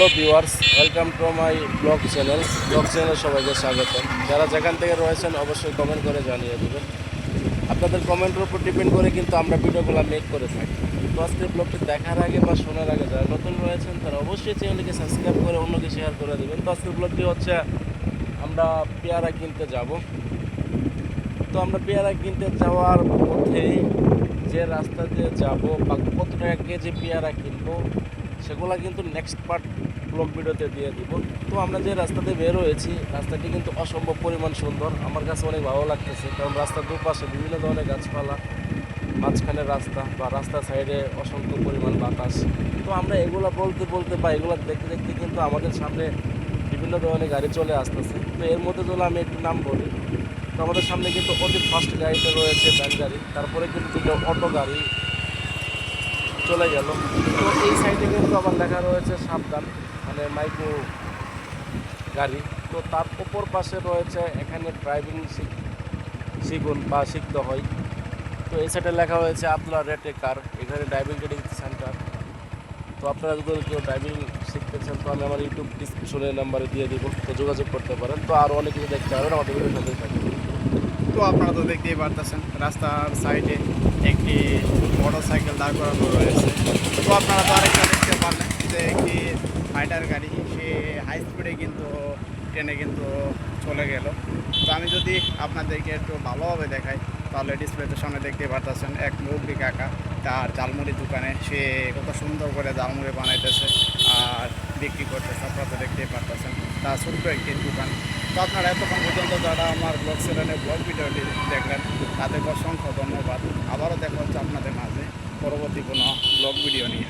Hello viewers, welcome to my blog channel. Blog চ্যানেলে সবাইকে স্বাগতম। যারা যেখান থেকে রয়েছেন, অবশ্যই কমেন্ট করে জানিয়ে দেবেন। আপনাদের কমেন্টের উপর ডিপেন্ড করে কিন্তু আমরা ভিডিওগুলো মেক করে থাকি। তো আজকে ব্লগটি দেখার আগে বা শোনার আগে যারা নতুন রয়েছেন, তারা অবশ্যই চ্যানেলটিকে সাবস্ক্রাইব করে অন্যকে শেয়ার করে দেবেন। তো আজকের ব্লগটি হচ্ছে, আমরা পেয়ারা কিনতে যাব। তো আমরা পেয়ারা কিনতে যাওয়ার পথে যে রাস্তা দিয়ে যাব বা কত টাকা কেজি পেয়ারা কিনবো সেগুলো কিন্তু নেক্সট পার্ট ব্লগ ভিডিওতে দিয়ে দিব। তো আমরা যে রাস্তাতে বের হয়েছি, রাস্তাটি কিন্তু অসম্ভব পরিমাণ সুন্দর। আমার কাছে অনেক ভালো লাগতেছে, কারণ রাস্তার দুপাশে বিভিন্ন ধরনের গাছপালা মাঝখানে রাস্তা বা রাস্তার সাইডে অসংখ্য পরিমাণ বাতাস। তো আমরা এগুলো বলতে বলতে বা এগুলো দেখতে দেখতে কিন্তু আমাদের সামনে বিভিন্ন ধরনের গাড়ি চলে আসতেছে। তো এর মধ্যে যদি আমি একটু নাম বলি। তো আমাদের সামনে কিন্তু অতি ফার্স্ট গাড়িতে রয়েছে ভ্যান গাড়ি, তারপরে কিন্তু দুটো অটো গাড়ি চলে গেল। তো এই সাইডে কিন্তু আবার লেখা রয়েছে সাবধান মানে মাইক্রো গাড়ি। তো তার ওপর পাশে রয়েছে এখানে ড্রাইভিং শিখ শিখুন বা শিখতে হয়। তো এই সাইডে লেখা হয়েছে আবদুল্লা রেটে কার? এখানে ড্রাইভিং ট্রেনিং সেন্টার তো আপনারা যদি কেউ ড্রাইভিং শিখতে চান তো আমি আমার ইউটিউব ডিসক্রিপশনের নাম্বারে দিয়ে দিব তো যোগাযোগ করতে পারেন। তো আরও অনেক কিছু দেখতে পারবেন আমাদের সাথেই থাকবে তো আপনারা তো দেখতেই পারতেছেন রাস্তার সাইডে একটি সাইকেল দাঁড় করানো রয়েছে। তো আপনারা তো আরেকটা দেখতে পারলেন যে একটি ফাইটার গাড়ি, সে হাই স্পিডে কিন্তু ট্রেনে কিন্তু চলে গেল। তো আমি যদি আপনাদেরকে একটু ভালোভাবে দেখাই, তাহলে ডিসপ্লেতে সামনে দেখতে পারতেছেন এক মুরব্বী কাকা, তার ঝালমুড়ি দোকানে সে কত সুন্দর করে ঝালমুড়ি বানাইতেছে আর বিক্রি করতেছে, আপনারা তো দেখতেই পারতেছেন। তার ছোট্ট একটি দোকান। তো আপনারা এতক্ষণ পর্যন্ত যারা আমার ব্লগ চ্যানেলে ব্লগ ভিডিওটি দেখলেন, তাদেরকে অসংখ্য ধন্যবাদ। আবারও দেখা হচ্ছে আপনাদের মাঝে। পরবর্তী কোনো ব্লগ ভিডিও নিয়ে।